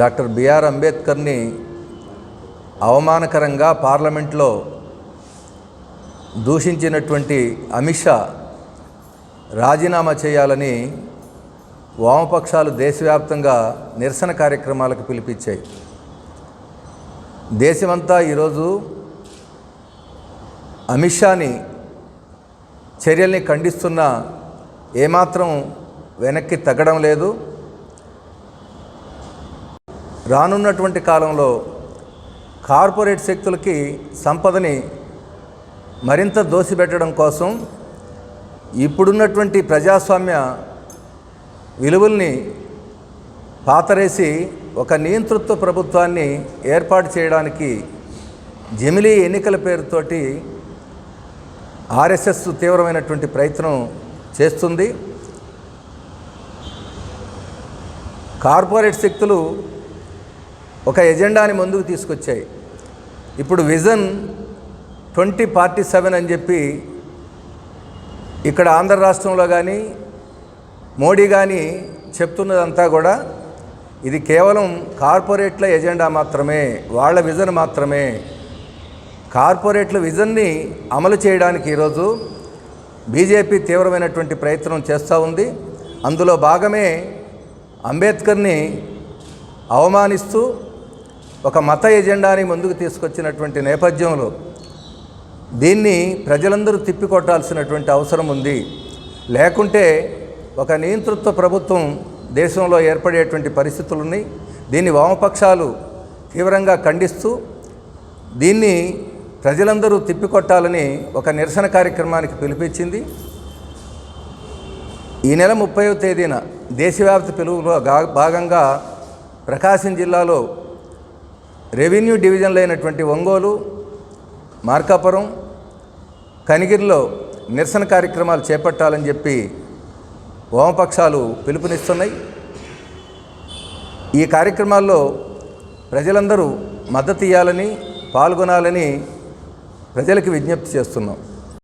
Doctor BR అంబేద్కర్ని అవమానకరంగా పార్లమెంట్లో దూషించినటువంటి అమిత్ షా రాజీనామా చేయాలని వామపక్షాలు దేశవ్యాప్తంగా నిరసన కార్యక్రమాలకు పిలిపించాయి. దేశమంతా ఈరోజు అమిత్ షాని చర్యల్ని ఖండిస్తున్న ఏమాత్రం వెనక్కి తగ్గడం లేదు. రానున్నటువంటి కాలంలో కార్పొరేట్ శక్తులకి సంపదని మరింత దోసిపెట్టడం కోసం ఇప్పుడున్నటువంటి ప్రజాస్వామ్య విలువల్ని పాతరేసి ఒక నియంతృత్వ ప్రభుత్వాన్ని ఏర్పాటు చేయడానికి జమిలీ ఎన్నికల పేరుతోటి ఆర్ఎస్ఎస్ తీవ్రమైనటువంటి ప్రయత్నం చేస్తుంది. కార్పొరేట్ శక్తులు ఒక ఎజెండాని ముందుకు తీసుకొచ్చాయి. ఇప్పుడు విజన్ ట్వంటీ పార్టీ సెవెన్ అని చెప్పి ఇక్కడ ఆంధ్ర రాష్ట్రంలో కానీ మోడీ కానీ చెప్తున్నదంతా కూడా ఇది కేవలం కార్పొరేట్ల ఎజెండా మాత్రమే వాళ్ళ విజన్ మాత్రమే. కార్పొరేట్ల విజన్ని అమలు చేయడానికి ఈరోజు బీజేపీ తీవ్రమైనటువంటి ప్రయత్నం చేస్తూ ఉంది. అందులో భాగమే అంబేద్కర్ని అవమానిస్తూ ఒక మత ఎజెండాని ముందుకు తీసుకొచ్చినటువంటి నేపథ్యంలో దీన్ని ప్రజలందరూ తిప్పికొట్టాల్సినటువంటి అవసరం ఉంది. లేకుంటే ఒక నియంతృత్వ ప్రభుత్వం దేశంలో ఏర్పడేటువంటి పరిస్థితులని దీన్ని వామపక్షాలు తీవ్రంగా ఖండిస్తూ దీన్ని ప్రజలందరూ తిప్పికొట్టాలని ఒక నిరసన కార్యక్రమానికి పిలిపించింది. ఈ నెల ముప్పైవ తేదీన దేశవ్యాప్త పిలువులో భాగంగా ప్రకాశం జిల్లాలో రెవెన్యూ డివిజన్లు అయినటువంటి ఒంగోలు మార్కాపురం కనిగిరిలో నిరసన కార్యక్రమాలు చేపట్టాలని చెప్పి వామపక్షాలు పిలుపునిస్తున్నాయి. ఈ కార్యక్రమాల్లో ప్రజలందరూ మద్దతు ఇవ్వాలని పాల్గొనాలని ప్రజలకు విజ్ఞప్తి చేస్తున్నాం.